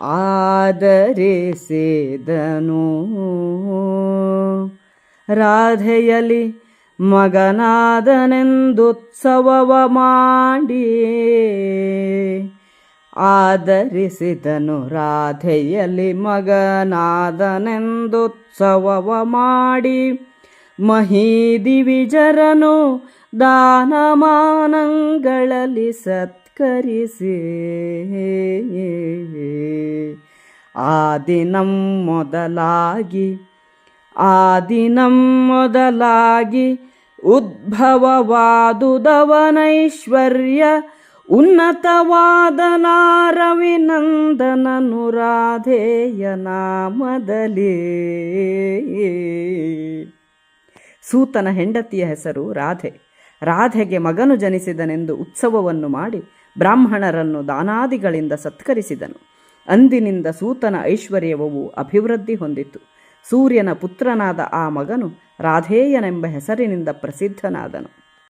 ಆದರಿಸಿದನು ರಾಧೆಯಲಿ ಮಗನಾದನೆಂದುತ್ಸವವ ಮಾಡಿ ಆದರಿಸಿದನು ರಾಧೆಯಲಿ ಮಗನಾದನೆಂದುತ್ಸವವ ಮಾಡಿ ಮಹೀದಿವಿಜರನು ದಾನಮಾನಗಳಲ್ಲಿ ಸತ್ಕರಿಸಿ. ಆ ದಿನಂ ಮೊದಲಾಗಿ, ಆ ದಿನಂ ಮೊದಲಾಗಿ ಉದ್ಭವವಾದುದವನೈಶ್ವರ್ಯ ಉನ್ನತವಾದ ನಾರವಿನಂದನನು ರಾಧೇಯ ನಾಮದಲ್ಲಿ ಸೂತನ ಹೆಂಡತಿಯ ಹೆಸರು ರಾಧೆ. ರಾಧೆಗೆ ಮಗನು ಜನಿಸಿದನೆಂದು ಉತ್ಸವವನ್ನು ಮಾಡಿ ಬ್ರಾಹ್ಮಣರನ್ನು ದಾನಾದಿಗಳಿಂದ ಸತ್ಕರಿಸಿದನು. ಅಂದಿನಿಂದ ಸೂತನ ಐಶ್ವರ್ಯವವು ಅಭಿವೃದ್ಧಿ ಹೊಂದಿತು. ಸೂರ್ಯನ ಪುತ್ರನಾದ ಆ ಮಗನು ರಾಧೇಯನೆಂಬ ಹೆಸರಿನಿಂದ ಪ್ರಸಿದ್ಧನಾದನು.